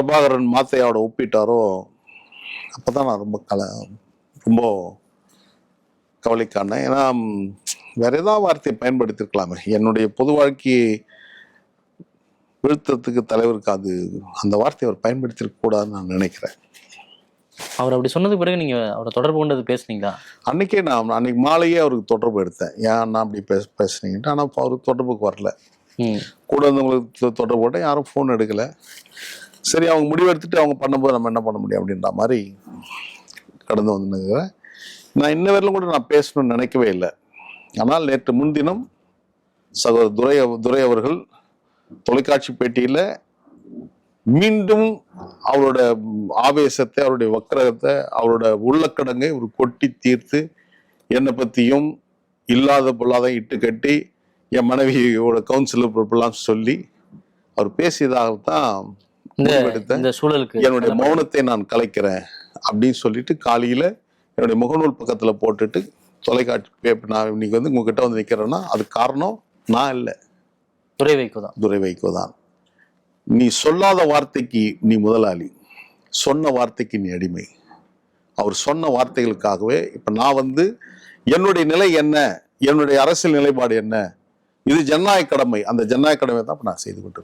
பிரபாகரன் மாத்தையாவோட ஒப்பிட்டாரோ அப்பதான் நான் ரொம்ப கல ரொம்ப கவலைக்கானேன். ஏன்னா வேற ஏதாவது வார்த்தையை பயன்படுத்திருக்கலாமே. என்னுடைய பொது வாழ்க்கையை வீழ்த்தத்துக்கு தலைவருக்கு அது அந்த வார்த்தையை அவர் பயன்படுத்திருக்க கூடாதுன்னு நான் நினைக்கிறேன். அவர் அப்படி சொன்னதுக்கு பிறகு நீங்க அவரை தொடர்பு கொண்டது பேசுனீங்களா? அன்னைக்கே நான் அன்னைக்கு மாலையே அவருக்கு தொடர்பு எடுத்தேன். ஏன் நான் அப்படி பேச பேசுனீங்கன்ட்டு ஆனால் அவருக்கு தொடர்புக்கு வரல. கூட இருந்தவங்களுக்கு தொடர்பு போட்டேன் யாரும் ஃபோன் எடுக்கல. சரி அவங்க முடிவெடுத்துட்டு அவங்க பண்ணும்போது நம்ம என்ன பண்ண முடியும் அப்படின்ற மாதிரி கடந்து வந்துருக்கிறேன் நான் இன்ன வரையிலும் கூட நான் பேசணும்னு நினைக்கவே இல்லை. ஆனால் நேற்று முன்தினம் சகோதரர் துரை துரை அவர்கள் தொலைக்காட்சி பேட்டியில் மீண்டும் அவரோட ஆவேசத்தை அவருடைய வக்கரகத்தை அவரோட உள்ளக்கடங்கை ஒரு கொட்டி தீர்த்து என்னை பற்றியும் இல்லாத பொல்லாத இட்டு கட்டி என் மனைவியோட கவுன்சிலர் பொறுப்பெல்லாம் சொல்லி அவர் பேசியதாகத்தான் இந்த சூழலுக்கு என்னுடைய மௌனத்தை நான் கலைக்கிறேன் அப்படின்னு சொல்லிட்டு காலையில என்னுடைய முகநூல் பக்கத்துல போட்டுட்டு தொலைக்காட்சி நான் இன்னைக்கு வந்து உங்ககிட்ட வந்து நிக்கிறேன்னா அது காரணம் நான் இல்லை. துறை வைக்கோதான் துரை வைகோ தான். நீ சொல்லாத வார்த்தைக்கு நீ முதலாளி. சொன்ன வார்த்தைக்கு நீ அடிமை. அவர் சொன்ன வார்த்தைகளுக்காகவே இப்ப நான் வந்து என்னுடைய நிலை என்ன? என்னுடைய அரசியல் நிலைப்பாடு என்ன? இது ஜனநாயக கடமை. அந்த ஜனநாயக கடமை தான் இப்ப நான் செய்து கொண்டிருக்கேன்.